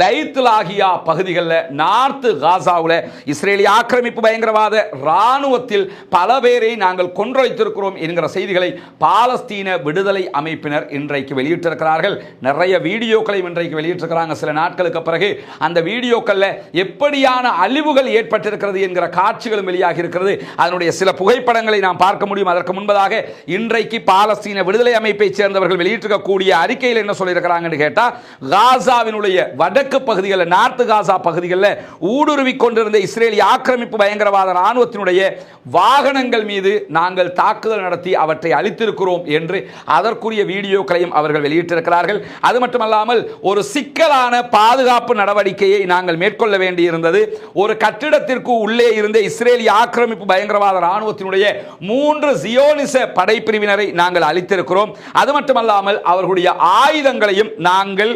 தைத்துலாகியா பகுதிகளில் நார்த்து காசாவில் இஸ்ரேலிய ஆக்கிரமிப்பு பயங்கரவாத இராணுவத்தில் பல பேரை நாங்கள் கொன்று வைத்திருக்கிறோம் என்கிற செய்திகளை பாலஸ்தீன விடுதலை அமைப்பினர் இன்றைக்கு வெளியிட்டிருக்கிறார்கள். நிறைய வீடியோக்களையும் இன்றைக்கு வெளியிட்டிருக்கிறாங்க. சில நாட்களுக்கு பிறகு அந்த வீடியோக்களில் எப்படியான அழிவுகள் ஏற்பட்டிருக்கிறது என்கிற காட்சிகளும் வெளியாகி இருக்கிறது. அதனுடைய சில புகைப்படங்களை நாம் பார்க்க முடியும். அதற்கு முன்பதாக இன்றைக்கு பாலஸ்தீன விடுதலை அமைப்பை சேர்ந்தவர்கள் வெளியிட்டிருக்கக்கூடிய அறிக்கையில் என்ன சொல்லியிருக்கிறாங்கன்னு கேட்டால் காசாவினுடைய வடக்கு பகுதிகளில் நார்த்து காசா பகுதிகளில் ஊடுருவி கொண்டிருந்த இஸ்ரேலிய ஆக்கிரமிப்பு பயங்கரவாத இராணுவத்தினுடைய வாகனங்கள் மீது நாங்கள் தாக்குதல் நடத்தி அவற்றை அழித்திருக்கிறோம் என்று அதற்குரிய வீடியோக்களையும் அவர்கள் வெளியிட்டிருக்கிறார்கள். அது மட்டுமல்லாமல் ஒரு சிக்கலான பாதுகாப்பு நடவடிக்கையை நாங்கள் மேற்கொள்ள வேண்டியிருந்தது. ஒரு கட்டிடத்திற்கு உள்ளே இருந்த இஸ்ரேலிய ஆக்கிரமிப்பு பயங்கரவாத இராணுவத்தினுடைய மூன்று ஜியோனிச படைப்பிரிவினரை நாங்கள் அழித்திருக்கிறோம். அது மட்டுமல்லாமல் அவர்களுடைய ஆயுதங்களையும் நாங்கள்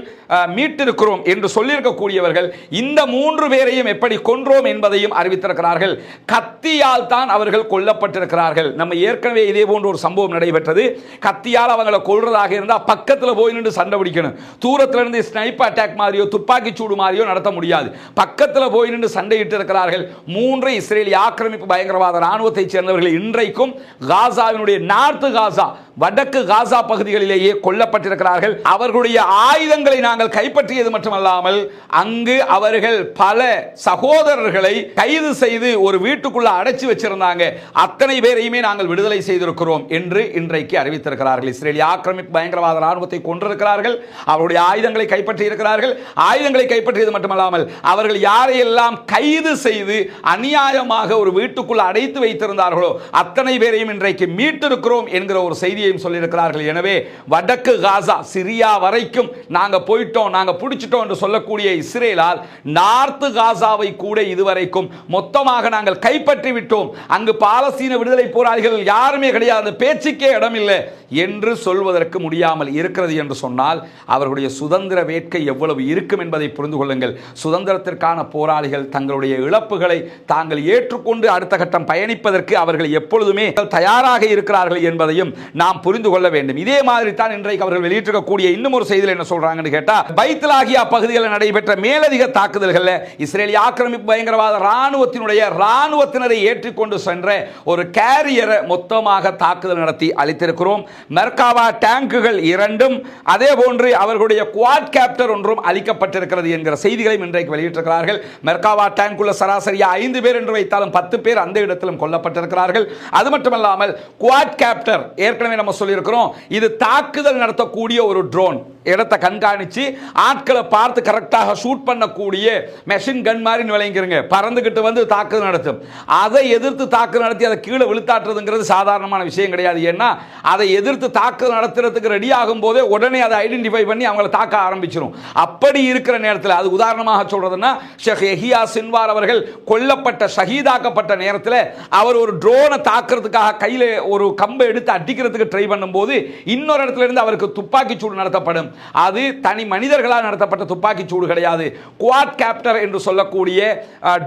மீட்டிருக்கிறோம் என்று சொல்லியிருக்கக்கூடியவர்கள் இந்த மூன்று பேரையும் எப்படி கொன்றோம் என்பதையும் அறிவித்திருக்கிறார்கள். கத்தியால் தான் அவர்கள் கொல்லப்பட்டிருக்கிறார்கள். நம்ம ஏற்கனவே இதே போன்ற ஒரு சம்பவம் நடைபெற்றது. கத்தியால் அவங்களை கொல்றதாக இருந்தால் பக்கத்தில் போய் நின்று சண்டை பிடிக்கணும். தூரத்தில் இருந்து ஸ்னைப்பர் அட்டாக் மாதிரியோ துப்பாக்கி சூடு மாதிரியோ நடத்த முடியாது. பக்கத்தில் போய் நின்று சண்டையிட்டு இருக்கிறார்கள். மூன்று இஸ்ரேலிய ஆக்கிரமிப்பு பயங்கரவாத ராணுவத்தைச் சேர்ந்தவர்கள் இன்றைக்கும் காசாவினுடைய நார்த்து காசா வடக்கு காசா பகுதிகளிலேயே கொல்லப்பட்டிருக்கிறார்கள். அவர்களுடைய ஆயுதங்களை நாங்கள் கைப்பற்றியது மட்டுமல்லாமல் அங்கு அவர்கள் பல சகோதரர்களை கைது செய்து ஒரு வீட்டுக்குள்ள அடைச்சு வச்சிருந்தாங்க. அத்தனை பேரையுமே நாங்கள் விடுதலை செய்திருக்கிறோம் என்று இன்றைக்கு அறிவித்திருக்கிறார்கள். இஸ்ரேலிய ஆக்கிரமிப்பு பயங்கரவாத ராணுவத்தை கொண்டிருக்கிறார்கள் அவருடைய ஆயுதங்களை கைப்பற்றி இருக்கிறார்கள். ஆயுதங்களை கைப்பற்றியது மட்டுமல்லாமல் அவர்கள் யாரையெல்லாம் கைது செய்து அநியாயமாக ஒரு வீட்டுக்குள் அடைத்து வைத்திருந்தார்களோ அத்தனை பேரையும் இன்றைக்கு மீட்டிருக்கிறோம் என்கிற ஒரு செய்தி செய்தியையும் சொல்லியிருக்கிறார்கள். எனவே வடக்கு காசா சிரியா வரைக்கும் நாங்கள் போயிட்டோம் நாங்கள் பிடிச்சிட்டோம் என்று சொல்லக்கூடிய இஸ்ரேலால் நார்த்து காசாவை கூட இதுவரைக்கும் மொத்தமாக நாங்கள் கைப்பற்றி விட்டோம். அங்கு பாலஸ்தீன விடுதலை போராளிகள் யாருமே கிடையாது. பேச்சுக்கே இடமில்லை என்று சொல்வதற்கு முடியாமல் இருக்கிறது என்று சொன்னால் அவர்களுடைய சுதந்திர வேட்கை எவ்வளவு இருக்கும் என்பதை புரிந்து கொள்ளுங்கள். சுதந்திரத்திற்கான போராளிகள் தங்களுடைய இழப்புகளை தாங்கள் ஏற்றுக்கொண்டு அடுத்த கட்டம் பயணிப்பதற்கு அவர்கள் எப்பொழுதுமே தயாராக இருக்கிறார்கள் என்பதையும் நாம் நாம் புரிந்து கொள்ள வேண்டும். இதே மாதிரி தான் இன்றைக்கு அவர்கள் வெளியிட்டிருக்கக்கூடிய இன்னும் ஒரு செய்தியில் என்ன சொல்றாங்கன்னு கேட்டா பைத்தலாகியா பகுதிகளில் நடைபெற்ற மேலதிக தாக்குதல்களில் இஸ்ரேலிய ஆக்கிரமிப்பு பயங்கரவாத ராணுவத்தினுடைய ராணுவத்தினரை ஏற்றிக்கொண்டு சென்ற ஒரு கேரியரை மொத்தமாக தாக்குதல் நடத்தி அளித்திருக்கிறோம். மெர்காவா டேங்குகள் இரண்டும் அதே போன்று அவர்களுடைய குவாட் கேப்டர் ஒன்றும் அளிக்கப்பட்டிருக்கிறது என்கிற செய்திகளையும் இன்றைக்கு வெளியிட்டிருக்கிறார்கள். மெர்காவா டேங்குள்ள சராசரியா ஐந்து பேர் என்று வைத்தாலும் பத்து பேர் அந்த இடத்திலும் கொல்லப்பட்டிருக்கிறார்கள். அது மட்டுமல்லாமல் குவாட் கேப்டர் ஏற்கனவே நம்ம சொல்லியிருக்கிறோம். இது தாக்குதல் நடத்தக்கூடிய ஒரு ட்ரோன் இடத்தை கண்காணித்து ஆட்களை பார்த்து கரெக்டாக ஷூட் பண்ணக்கூடிய மெஷின் கன் மாதிரி விளங்கிருங்க. பறந்துக்கிட்டு வந்து தாக்குதல் நடத்தும். அதை எதிர்த்து தாக்குதல் நடத்தி அதை கீழே விழுத்தாட்டுறதுங்கிறது சாதாரணமான விஷயம் கிடையாது. ஏன்னா அதை எதிர்த்து தாக்குதல் நடத்துறதுக்கு ரெடி ஆகும் போதே உடனே அதை ஐடென்டிஃபை பண்ணி அவங்கள தாக்க ஆரம்பிச்சிடும் அப்படி இருக்கிற நேரத்தில் அது உதாரணமாக சொல்கிறதுன்னா ஷேக் எஹியா சின்வார் அவர்கள் கொல்லப்பட்ட ஷஹீதாக்கப்பட்ட நேரத்தில் அவர் ஒரு ட்ரோனை தாக்குறதுக்காக கையில் ஒரு கம்பை எடுத்து அடிக்கிறதுக்கு ட்ரை பண்ணும்போது இன்னொரு இடத்துல இருந்து அவருக்கு துப்பாக்கி சூடு நடத்தப்படும். அது தனி மனிதர்களால் நடத்தப்பட்ட துப்பாக்கி சூடு கிடையாது. குவாட் கேப்டர் என்று சொல்லக்கூடிய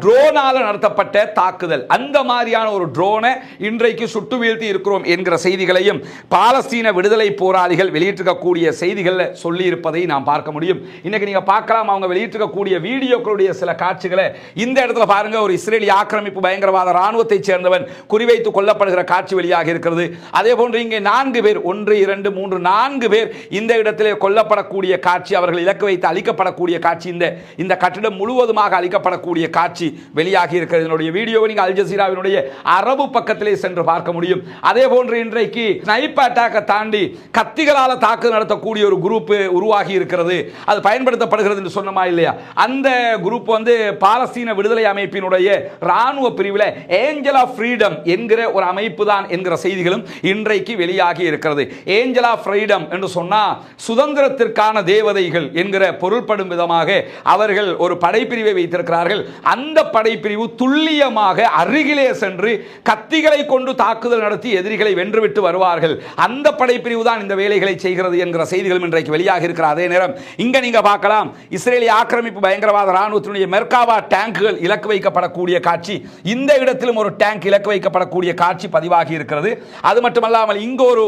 ட்ரோனால் நடத்தப்பட்ட தாக்குதல். அந்த மாதிரியான ஒரு ட்ரோனை இன்றைக்கு சுட்டு வீழ்த்தி இருக்கிறோம் என்கிற செய்திகளையும் பாலஸ்தீன விடுதலை போராளிகள் வெளியிட்டிருக்கக்கூடிய செய்திகளில் சொல்லி இருப்பதை நாம் பார்க்க முடியும். இன்னைக்கு நீங்க பார்க்கலாம் அவங்க வெளியிட்டிருக்கக்கூடிய வீடியோக்களுடைய சில காட்சிகளை. இந்த இடத்துல பாருங்க ஒரு இஸ்ரேலிய ஆக்கிரமிப்பு பயங்கரவாத ராணுவத்தைச் சேர்ந்தவன் குறிவைத்து கொல்லப்படுகிற காட்சி வெளியாக இருக்கிறது. அதே போன்று இங்கே நான்கு பேர் ஒன்று இரண்டு மூன்று நான்கு பேர் இந்த இடத்திலே கொல்லப்படக்கூடிய காட்சி அவர்கள் இலக்கு வைத்து அழிக்கப்படக்கூடிய காட்சி இந்த இந்த கட்டிடம் முழுவதுமாக அழிக்கப்படக்கூடிய காட்சி வெளியாகி இருக்கிறது. என்னுடைய வீடியோவை நீங்கள் அல் ஜசீராவினுடைய அரபு பக்கத்திலே சென்று பார்க்க முடியும். அதே போன்று இன்றைக்கு ஸ்னைப் அட்டாக்கை தாண்டி கத்திகளால் தாக்குதல் நடத்தக்கூடிய ஒரு குரூப் உருவாகி இருக்கிறது. அது பயன்படுத்தப்படுகிறது என்று சொன்னமா இல்லையா? அந்த குரூப் வந்து பாலஸ்தீன விடுதலை அமைப்பினுடைய ராணுவ பிரிவில் ஏஞ்சல் ஆஃப் ஃப்ரீடம் என்கிற ஒரு அமைப்பு தான் என்கிற செய்திகளும் இன்றைக்கு வெளியாக ஆகி இருக்கிறது. ஏஞ்சல் ஆஃப் ஃப்ரீடம் என்று சொன்னால் சுதந்திரத்திற்கான தேவதைகள் என்கிற பொருள்படும் விதமாக அவர்கள் ஒரு படைப்பிரிவை வைத்திருக்கிறார்கள். அந்த படைப்பிரிவு துல்லியமாக அருகிலே சென்று கத்திகளை கொண்டு தாக்குதல் நடத்தி எதிரிகளை வென்றுவிட்டு வருவார்கள். அந்த படைப்பிரிவு தான் இந்த வேலைகளை செய்கிறது என்கிற செய்திகளும் இன்றைக்கு வெளியாக இருக்கிற அதே நேரம் இங்கே நீங்கள் பார்க்கலாம் இஸ்ரேலிய ஆக்கிரமிப்பு பயங்கரவாத ராணுவத்தினுடைய மெர்காவா டேங்குகள் இலக்கு வைக்கப்படக்கூடிய காட்சி. இந்த இடத்திலும் ஒரு டேங்க் இலக்கு வைக்கப்படக்கூடிய காட்சி பதிவாகி இருக்கிறது. அது மட்டுமல்லாமல் இங்கு ஒரு ஒரு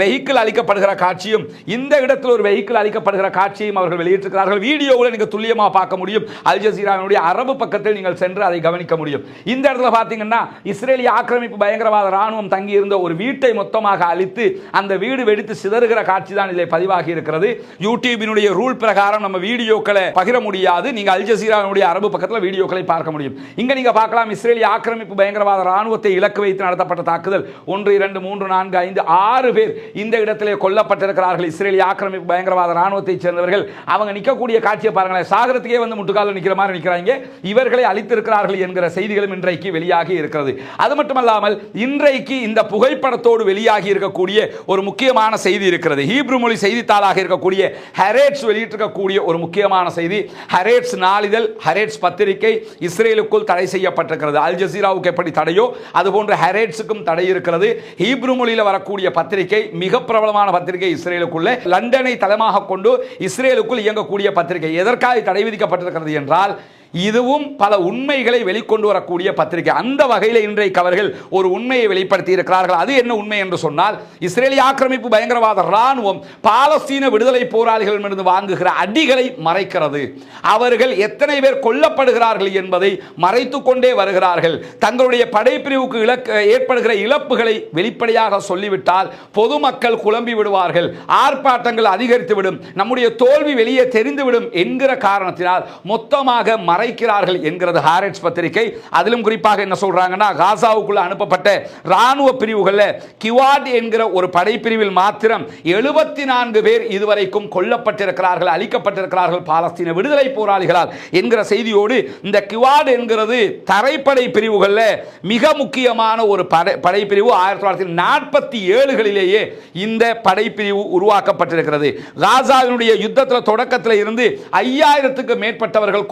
வெஹிக்கிள் அளிக்கப்படுகிற காட்சியும் இந்த இடத்தில் ஒரு வெஹிக்கிள் அளிக்கப்படுகிற காட்சியும் அவர்கள் வெளியிட்டிருக்கிறார்கள். வீடியோவில் நீங்கள் துல்லியமாக பார்க்க முடியும். அல் ஜசீராவினுடைய அரபு பக்கத்தில் நீங்கள் சென்று அதை கவனிக்க முடியும். இந்த இடத்துல பார்த்தீங்கன்னா இஸ்ரேலிய ஆக்கிரமிப்பு பயங்கரவாத ராணுவம் தங்கி இருந்த ஒரு வீட்டை மொத்தமாக அழித்து அந்த வீடு வெடித்து சிதறுகிற காட்சி தான் இதில் பதிவாகி இருக்கிறது. யூடியூபினுடைய ரூல் பிரகாரம் நம்ம வீடியோக்களை பகிர முடியாது. நீங்க அல் ஜசீராவினுடைய அரபு பக்கத்தில் வீடியோக்களை பார்க்க முடியும். இங்க நீங்க பார்க்கலாம் இஸ்ரேலிய ஆக்கிரமிப்பு பயங்கரவாத ராணுவத்தை இலக்கு வைத்து நடத்தப்பட்ட தாக்குதல். ஒன்று இரண்டு மூன்று நான்கு ஐந்து ஆறு பேர் இந்த இடத்திலே கொல்லப்பட்டிருக்கிறார்கள். இஸ்ரேலிய ஆக்கிரமிப்பு பயங்கரவாத ராணுவத்தை சேர்ந்தவர்கள். அவங்க நிற்கக்கூடிய காட்சியை பாருங்களேன். சாகரத்துக்கே வந்து முட்டுக்கால நிற்கிற மாதிரி நிற்கிறாங்க இவர்களை அழித்திருக்கிறார்கள் என்கிற செய்திகளும் இன்றைக்கு வெளியாகி இருக்கிறது. அது மட்டுமல்லாமல் இன்றைக்கு இந்த புகைப்படத்தோடு வெளியாகி இருக்கக்கூடிய ஒரு முக்கியமான செய்தி இருக்கிறது. ஹீப்ரு மொழி செய்தித்தாளாக இருக்கக்கூடிய ஹரேட்ஸ் வெளியிட்டிருக்கக்கூடிய ஒரு முக்கியமான செய்தி. ஹரேட்ஸ் நாளிதழ் ஹரேட்ஸ் பத்திரிகை இஸ்ரேலுக்குள் தடை செய்யப்பட்டிருக்கிறது. அல் ஜசீராவுக்கு எப்படி தடையோ அதுபோன்ற ஹரேட்ஸுக்கும் தடை இருக்கிறது. ஹீப்ரு மொழியில் வரக்கூடிய பத்திரிகை மிக பிரபலமான பத்திரிகை இஸ்ரேலுக்குள்ள லண்டனை தளமாக கொண்டு இஸ்ரேலுக்குள் இயங்கக்கூடிய பத்திரிகை. எதற்காக தடை விதிக்கப்பட்டிருக்கிறது என்றால் இதுவும் பல உண்மைகளை வெளிக்கொண்டு வரக்கூடிய பத்திரிகை. அந்த வகையில் இன்றைக்கு அவர்கள் ஒரு உண்மையை வெளிப்படுத்தி இருக்கிறார்கள். அது என்ன உண்மை என்று சொன்னால் இஸ்ரேலிய ஆக்கிரமிப்பு பயங்கரவாத ராணுவம் பாலஸ்தீன விடுதலை போராளிகளிடமிருந்து வாங்குகிற அடிகளை மறைக்கிறது. அவர்கள் எத்தனை பேர் கொல்லப்படுகிறார்கள் என்பதை மறைத்துக் கொண்டே வருகிறார்கள். தங்களுடைய படைப்பிரிவுக்கு இலக்கு ஏற்படுகிற இழப்புகளை வெளிப்படையாக சொல்லிவிட்டால் பொதுமக்கள் குழம்பி விடுவார்கள். ஆர்ப்பாட்டங்கள் அதிகரித்துவிடும். நம்முடைய தோல்வி வெளியே தெரிந்துவிடும் என்கிற காரணத்தினால் மொத்தமாக மறைக்கிறார்கள் என்கிறது ஹாரெட்ஸ் பத்திரிகை. அதிலும் குறிப்பாக என்ன சொல்றாங்கன்னா காசாவுக்குள்ள அனுப்பப்பட்ட ராணுவ பிரிவுகளில் கிவாட் என்கிற ஒரு படைப்பிரிவில் மாத்திரம் எழுபத்தி நான்கு பேர் இதுவரைக்கும் கொல்லப்பட்டிருக்கிறார்கள் அழிக்கப்பட்டிருக்கிறார்கள் பாலஸ்தீன விடுதலை போராளிகளால் என்கிற செய்தியோடு இந்த கிவாட் என்கிறது தரைப்படை பிரிவுகளில் மிக முக்கியமான ஒரு படை படைப்பிரிவு ஆயிரத்தி தொள்ளாயிரத்தி நாற்பத்தி ஏழுகளிலேயே இந்த படைப்பிரிவு உருவாக்கப்பட்டிருக்கிறது. காசாவினுடைய யுத்தத்தில் தொடக்கத்தில் இருந்து ஐயாயிரத்துக்கு மேற்பட்டவர்கள்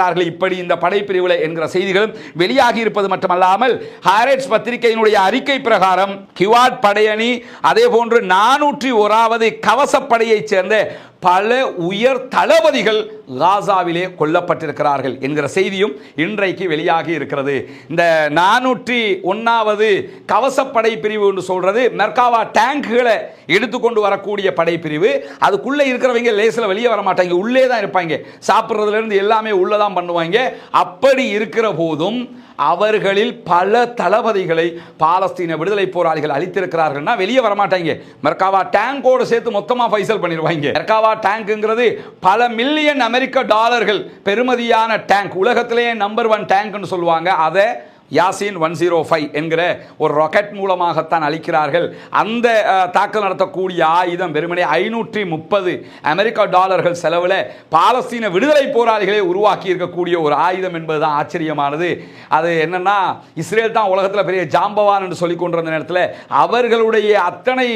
இருக்கிறார்கள் இப்படி இந்த படைப்பிரிவில் என்கிற செய்திகளும் வெளியாகி இருப்பது மட்டுமல்லாமல் ஹாரட்ஸ் பத்திரிகையினுடைய அறிக்கை பிரகாரம் கிவாட் படையணி அதே போன்று நானூற்றி ஓராவது கவசப்படையைச் சேர்ந்த பல உயர் தளபதிகள் காசாவிலே கொல்லப்பட்டிருக்கிறார்கள் என்கிற செய்தியும் இன்றைக்கு வெளியாகி இருக்கிறது. இந்த நானூற்றி ஒன்றாவது கவசப்படை பிரிவு என்று சொல்கிறது மெர்காவா டேங்குகளை எடுத்துக்கொண்டு வரக்கூடிய படைப்பிரிவு அதுக்குள்ளே இருக்கிறவங்க லேசில் வெளியே வர மாட்டாங்க உள்ளே தான் இருப்பாங்க. சாப்பிட்றதுலேருந்து எல்லாமே உள்ளே தான் பண்ணுவாங்க. அப்படி இருக்கிற போதும் அவர்களில் பல தளபதிகளை பாலஸ்தீன விடுதலை போராளிகள் அளித்திருக்கிறார்கள்னா வெளியே வரமாட்டாங்க மெர்காவா டேங்கோடு சேர்த்து மொத்தமாக ஃபைசல் பண்ணிடுவாங்க மெர்காவா டேங்க்ங்கிறது பல மில்லியன் அமெரிக்க டாலர்கள் பெருமதியான டேங்க். உலகத்திலேயே நம்பர் ஒன் டேங்க்னு சொல்லுவாங்க. அதை யாசின் ஒன் ஜீரோ ஃபைவ் என்கிற ஒரு ராக்கெட் மூலமாகத்தான் அளிக்கிறார்கள். அந்த தாக்கல் நடத்தக்கூடிய ஆயுதம் வெறுமனே ஐநூற்றி முப்பது அமெரிக்கா டாலர்கள் செலவில் பாலஸ்தீன விடுதலை போராளிகளை உருவாக்கி இருக்கக்கூடிய ஒரு ஆயுதம் என்பது தான் ஆச்சரியமானது. அது என்னன்னா இஸ்ரேல் தான் உலகத்தில் பெரிய ஜாம்பவான் என்று சொல்லி கொண்டிருந்த நேரத்தில் அவர்களுடைய அத்தனை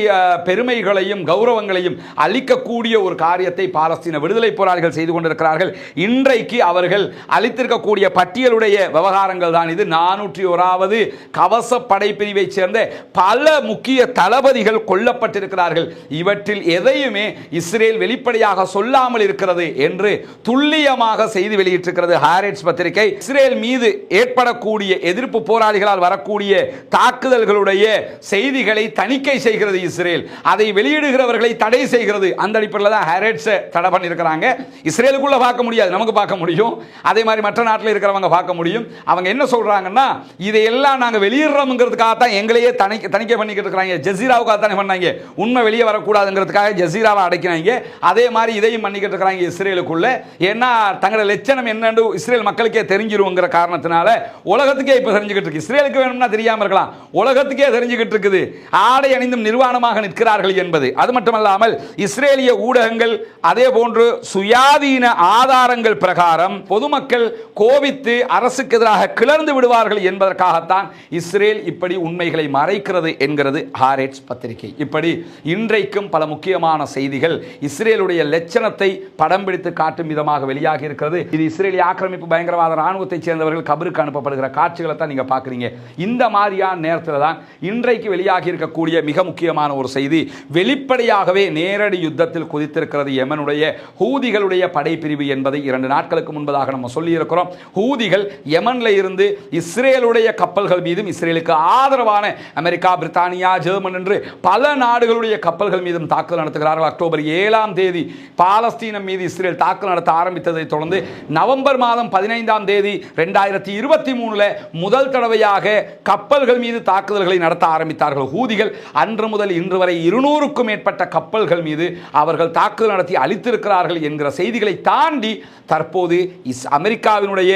பெருமைகளையும் கௌரவங்களையும் அளிக்கக்கூடிய ஒரு காரியத்தை பாலஸ்தீன விடுதலை போராளிகள் செய்து கொண்டிருக்கிறார்கள். இன்றைக்கு அவர்கள் அளித்திருக்கக்கூடிய பட்டியலுடைய விவகாரங்கள் தான் இது. நானூற்றி ஓராவது கவச படைப்பிரிவைச் சேர்ந்த பல முக்கிய தளபதிகள் கொல்லப்பட்டிருக்கிறார்கள். இவற்றில் எதையுமே இஸ்ரேல் வெளிப்படையாக சொல்லாமல் இருக்கிறது என்று துல்லியமாக செய்தி வெளியிட்டிருக்கிறது ஹாரெட்ஸ் பத்திரிகை. இஸ்ரேல் மீது ஏற்படக்கூடிய எதிர்ப்பு போராளிகளால் வரக்கூடிய தாக்குதல்களுடைய செய்திகளை தணிக்கை செய்கிறது இஸ்ரேல். அதை வெளியிடுகிறவர்களை தடை செய்கிறது. அந்த அடிப்படையில் தான் ஹாரெட்ஸ் தடை பண்ணியிருக்கிறாங்க. இஸ்ரேலுக்குள்ள பார்க்க முடியாது. நமக்கு பார்க்க முடியும். அதே மாதிரி மற்ற நாட்டில் இருக்கிறவங்க பார்க்க முடியும். அவங்க என்ன சொல்றாங்கன்னா இதையெல்லாம் நாங்கள் வெளியிடுறோம்ங்கிறதுக்காக தான் எங்களையே தணிக்கை தணிக்கை பண்ணிக்கிட்டு இருக்கிறாங்க. ஜசீராவுக்காக தானே பண்ணாங்க. உண்மை வெளியே வரக்கூடாதுங்கிறதுக்காக ஜசீராவை அடைக்கிறாங்க. அதே மாதிரி இதையும் பண்ணிக்கிட்டு இருக்கிறாங்க இஸ்ரேலுக்குள்ள. ஏன்னா தங்களோட லட்சணம் என்னன்னு இஸ்ரேல் மக்களுக்கே தெரிஞ்சிருங்கிற காரணத்தினால உலகத்துக்கே இப்போ தெரிஞ்சுக்கிட்டு இருக்கு. இஸ்ரேலுக்கு வேணும்னா தெரியாமல் இருக்கலாம். உலகத்துக்கே தெரிஞ்சுக்கிட்டு இருக்குது. ஆடை அணிந்தும் நிர்வாணமாக நிற்கிறார்கள் என்பது. அது மட்டுமல்லாமல் இஸ்ரேலிய ஊடகங்கள் அதே போன்று சுயாதீன ஆதாரங்கள் பிரகாரம் பொதுமக்கள் கோபித்து அரசுக்கு எதிராக கிளர்ந்து விடுவார்கள் என்பதற்காகத்தான் இஸ்ரேல் இப்படி உண்மைகளை மறைக்கிறது என்கிறது ஹாரேட்ஸ் பத்திரிகை. இப்படி இன்றைக்கும் பல முக்கியமான செய்திகள் இஸ்ரேலுடைய லட்சணத்தை படம் பிடித்து காட்டும் விதமாக வெளியாகி இருக்கிறது. இது இஸ்ரேலிய ஆக்கிரமிப்பு பயங்கரவாத ராணுவத்தைச் சேர்ந்தவர்கள் கபருக்கு அனுப்பப்படுகிற காட்சிகளை தான் நீங்க பார்க்குறீங்க. இந்த மாதிரியான நேரத்தில் தான் இன்றைக்கு வெளியாகி இருக்கக்கூடிய மிக முக்கியமான ஒரு செய்தி. வெளிப்படையாகவே நேரடி யுத்தத்தில் குதித்திருக்கிறது யமனுடைய ஹூதிகளுடைய படைப்பிரிவு என்பதை இரண்டு நாட்களுக்கு முன்பதாக நம்ம சொல்லியிருக்கிறோம். ஹூதிகள் யமன்ல இருந்து இஸ்ரேல் இஸ்ரேலுடைய கப்பல்கள் மீதும் இஸ்ரேலுக்கு ஆதரவான அமெரிக்கா பிரித்தானியா ஜெர்மன் என்று பல நாடுகளுடைய கப்பல்கள் மீதும் தாக்குதல் நடத்துகிறார்கள். அக்டோபர் ஏழாம் தேதி பாலஸ்தீனம் மீது இஸ்ரேல் தாக்குதல் நடத்த ஆரம்பித்ததை தொடர்ந்து நவம்பர் மாதம் பதினைந்தாம் தேதி ரெண்டாயிரத்தி இருபத்தி மூணுல முதல் தடவையாக கப்பல்கள் மீது தாக்குதல்களை நடத்த ஆரம்பித்தார்கள். ஹூதிகள் அன்று முதல் இன்று வரை இருநூறுக்கும் மேற்பட்ட கப்பல்கள் மீது அவர்கள் தாக்குதல் நடத்தி அளித்திருக்கிறார்கள் என்கிற செய்திகளை தாண்டி தற்போது இஸ் அமெரிக்காவினுடைய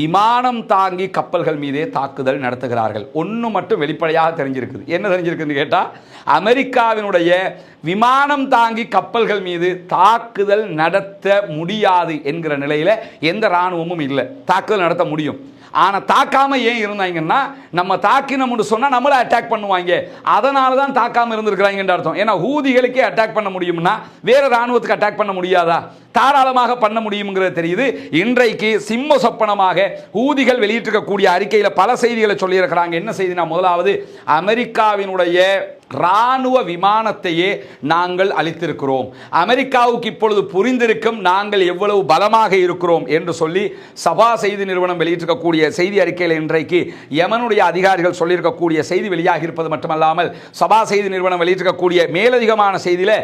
விமானம் தாங்கி கப்பல்கள் மீது தாக்குதல் நடத்துகிறார்கள். ஒன்று மட்டும் வெளிப்படையாக தெரிஞ்சிருக்குது. என்ன தெரிஞ்சிருக்குன்னு கேட்டால் அமெரிக்காவினுடைய விமானம் தாங்கி கப்பல்கள் மீது தாக்குதல் நடத்த முடியாது என்கிற நிலையில் எந்த இராணுவமும் இல்லை. தாக்குதல் நடத்த முடியும். ஆனால் தாக்காமல் ஏன் இருந்தாங்கன்னா நம்ம தாக்கினோம்னு சொன்னால் நம்மளை அட்டாக் பண்ணுவாங்க. அதனால தான் தாக்காமல் இருந்திருக்கிறாங்கன்ற அர்த்தம். ஏன்னா ஹூதிகளுக்கே அட்டாக் பண்ண முடியும்னா வேறு ராணுவத்துக்கு அட்டாக் பண்ண முடியாதா? தாராளமாக பண்ண முடியுங்கிறது தெரியுது. இன்றைக்கு சிம்ம சொப்பனமாக ஊதிகள் வெளியிட்டிருக்கக்கூடிய அறிக்கையில் பல செய்திகளை சொல்லியிருக்கிறாங்க. என்ன செய்தினா முதலாவது அமெரிக்காவினுடைய ராணுவ விமானத்தையே நாங்கள் அளித்திருக்கிறோம். அமெரிக்காவுக்கு இப்பொழுது புரிந்திருக்கும் நாங்கள் எவ்வளவு பலமாக இருக்கிறோம் என்று சொல்லி சபா செய்தி நிறுவனம் வெளியிட்டிருக்கக்கூடிய செய்தி அறிக்கையில் இன்றைக்கு யமனுடைய அதிகாரிகள் சொல்லியிருக்கக்கூடிய செய்தி வெளியாகி இருப்பது மட்டுமல்லாமல் சபா செய்தி நிறுவனம் வெளியிட்டிருக்கக்கூடிய மேலதிகமான செய்தியில்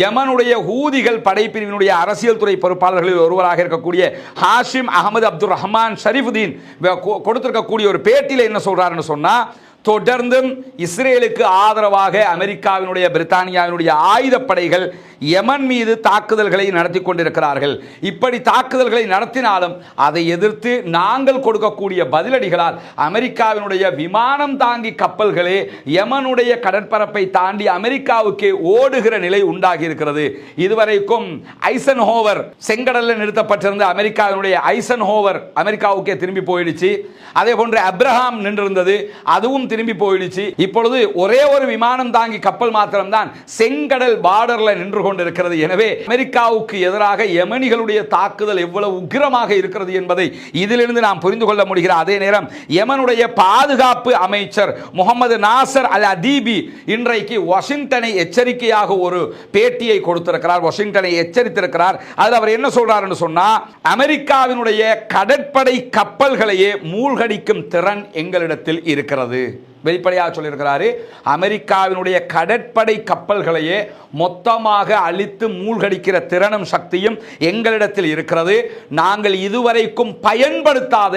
யமனுடைய ஊதிகள் படைப்பிரிவினுடைய அரசியல் துறை பொறுப்பாளர்களில் ஒருவராக இருக்கக்கூடிய ஹாஷிம் அகமது அப்துல் ரஹ்மான் ஷரீஃபுதீன் கொடுத்திருக்கக்கூடிய ஒரு பேட்டியில் என்ன சொல்றாருன்னு சொன்னால் தொடர்ந்தும் இஸ்ரேலுக்கு ஆதரவாக அமெரிக்காவினுடைய பிரித்தானியாவினுடைய ஆயுதப்படைகள் யமன் மீது தாக்குதல்களை நடத்தி கொண்டிருக்கிறார்கள். இப்படி தாக்குதல்களை நடத்தினாலும் அதை எதிர்த்து நாங்கள் கொடுக்கக்கூடிய பதிலடிகளால் அமெரிக்காவினுடைய விமானம் தாங்கி கப்பல்களே யமனுடைய கடற்பரப்பை தாண்டி அமெரிக்காவுக்கு ஓடுகிற நிலை உண்டாகி இருக்கிறது இதுவரைக்கும் ஐசன் ஹோவர் செங்கடலில் நிறுத்தப்பட்டிருந்த அமெரிக்காவினுடைய ஐசன் ஹோவர் அமெரிக்காவுக்கே திரும்பி போயிடுச்சு. அதே போன்று அப்ரஹாம் நின்றிருந்தது அதுவும் திரும்பி போயிடுச்சு. இப்பொழுது ஒரே ஒரு விமானம் தாங்கி கப்பல் மாத்திரம்தான் செங்கடல் பார்டர்ல நின்று கொண்டிருக்கிறது. எனவே அமெரிக்காவுக்கு எதிராக யமனிகளுடைய தாக்குதல் எவ்வளவு உக்கிரமாக இருக்கிறது என்பதை இதிலிருந்து நாம் புரிந்து கொள்ள முடிகிற அதே நேரம் யமனுடைய பாதுகாப்பு அமைச்சர் முகமது நாசர் அல் அதீபி இன்றைக்கு வாஷிங்டனை எச்சரிக்கையாக ஒரு பேட்டியை கொடுத்திருக்கிறார் வாஷிங்டனை எச்சரித்திருக்கிறார். அதில் அவர் என்ன சொல்றாருன்னு சொன்னா அமெரிக்காவினுடைய கடற்படை கப்பல்களையே மூழ்கடிக்கும் திறன் எங்களிடத்தில் இருக்கிறது. வெளிப்படையாக சொல்லியிருக்கிறாரு அமெரிக்காவினுடைய கடற்படை கப்பல்களையே மொத்தமாக அழித்து மூழ்கடிக்கிற திறனும் சக்தியும் எங்களிடத்தில் இருக்கிறது. நாங்கள் இதுவரைக்கும் பயன்படுத்தாத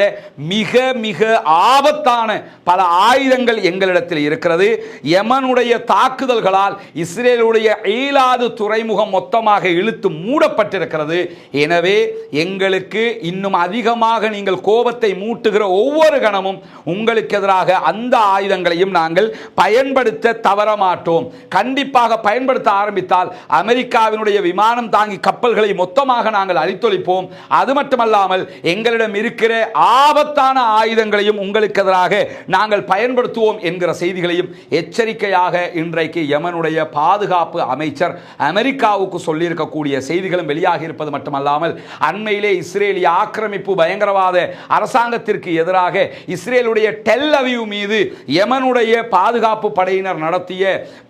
மிக மிக ஆபத்தான பல ஆயுதங்கள் எங்களிடத்தில் இருக்கிறது. யமனுடைய தாக்குதல்களால் இஸ்ரேலுடைய ஈலாது துறைமுகம் மொத்தமாக இழுத்து மூடப்பட்டிருக்கிறது. எனவே எங்களுக்கு இன்னும் அதிகமாக நீங்கள் கோபத்தை மூட்டுகிற ஒவ்வொரு கணமும் உங்களுக்கு எதிராக அந்த ஆயுத ஆயுதங்களையும் நாங்கள் பயன்படுத்த தவற மாட்டோம் கண்டிப்பாக பயன்படுத்த ஆரம்பித்தால் அமெரிக்காவினுடைய விமானம் தாங்கி கப்பல்களை மொத்தமாக நாங்கள் அழித்தொழிப்போம். அது மட்டுமல்லாமல் எங்களிடம் இருக்கிற ஆபத்தான ஆயுதங்களையும் உங்களுக்கு எதிராக நாங்கள் பயன்படுத்துவோம் என்கிற செய்திகளையும் எச்சரிக்கையாக இன்றைக்கு யமனுடைய பாதுகாப்பு அமைச்சர் அமெரிக்காவுக்கு சொல்லியிருக்கக்கூடிய செய்திகளும் வெளியாகி இருப்பது மட்டுமல்லாமல் அண்மையிலே இஸ்ரேலிய ஆக்கிரமிப்பு பயங்கரவாத அரசாங்கத்திற்கு எதிராக இஸ்ரேலுடைய டெல் அவியூ மீது யமனுடைய பாதுகாப்பு படையினர் நடத்திய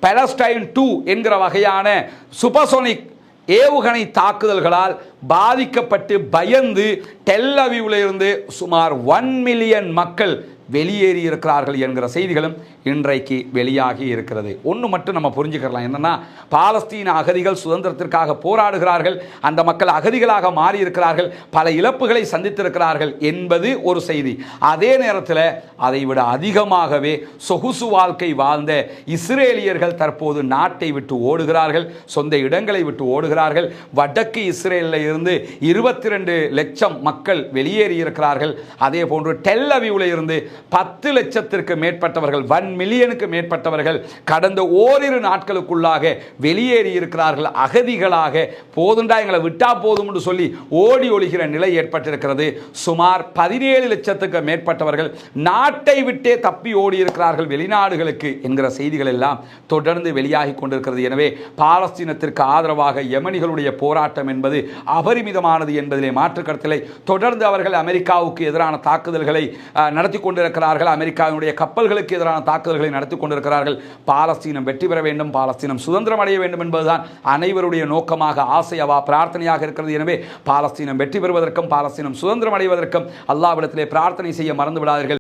பெலஸ்டைன் டூ என்கிற வகையான சுபசோனிக் ஏவுகணை தாக்குதல்களால் பாதிக்கப்பட்டு பயந்து டெல் இருந்து சுமார் ஒன் மில்லியன் மக்கள் வெளியேறி இருக்கிறார்கள் என்கிற செய்திகளும் இன்றைக்கு வெளியாகி இருக்கிறது. ஒன்று மட்டும் நம்ம புரிஞ்சுக்கலாம் என்னன்னா பாலஸ்தீன அகதிகள் சுதந்திரத்திற்காக போராடுகிறார்கள். அந்த மக்கள் அகதிகளாக மாறி இருக்கிறார்கள் பல இழப்புகளை சந்தித்திருக்கிறார்கள் என்பது ஒரு செய்தி. அதே நேரத்தில் அதை விட அதிகமாகவே சொகுசு வாழ்க்கை வாழ்ந்த இஸ்ரேலியர்கள் தற்போது நாட்டை விட்டு ஓடுகிறார்கள். சொந்த இடங்களை விட்டு ஓடுகிறார்கள். வடக்கு இஸ்ரேலில் இருந்து இருபத்தி ரெண்டு லட்சம் மக்கள் வெளியேறி இருக்கிறார்கள் அதே போன்று டெல்லவியூவில் இருந்து பத்து லட்சத்திற்கு மேற்பட்டவர்கள் ஒன் மில்லியனுக்கு மேற்பட்டவர்கள் கடந்த ஓரிரு நாட்களுக்குள்ளாக வெளியேறி இருக்கிறார்கள். அகதிகளாக போதுண்டா எங்களை விட்டா போதும் என்று சொல்லி ஓடி ஒழிகிற நிலை ஏற்பட்டிருக்கிறது. சுமார் பதினேழு லட்சத்துக்கு மேற்பட்டவர்கள் நாட்டை விட்டே தப்பி ஓடி இருக்கிறார்கள் வெளிநாடுகளுக்கு என்கிற செய்திகள் எல்லாம் தொடர்ந்து வெளியாகி கொண்டிருக்கிறது. எனவே பாலஸ்தீனத்திற்கு ஆதரவாக யமனிகளுடைய போராட்டம் என்பது அபரிமிதமானது என்பதிலே மாற்று கருத்தில்லை தொடர்ந்து அவர்கள் அமெரிக்காவுக்கு எதிரான தாக்குதல்களை நடத்தி கொண்டு கொண்டிருக்கிறார்கள். அமெரிக்காவினுடைய கப்பல்களுக்கு எதிரான தாக்குதல்களை நடத்தி கொண்டிருக்கிறார்கள். பாலஸ்தீனம் வெற்றி பெற வேண்டும் பாலஸ்தீனம் சுதந்திரம் அடைய வேண்டும் என்பதுதான் அனைவருடைய நோக்கமாக ஆசையவா பிரார்த்தனையாக இருக்கிறது. எனவே பாலஸ்தீனம் வெற்றி பெறுவதற்கும் பாலஸ்தீனம் சுதந்திரம் அடைவதற்கும் அல்லாவிடத்திலே பிரார்த்தனை செய்ய மறந்து விடாதீர்கள்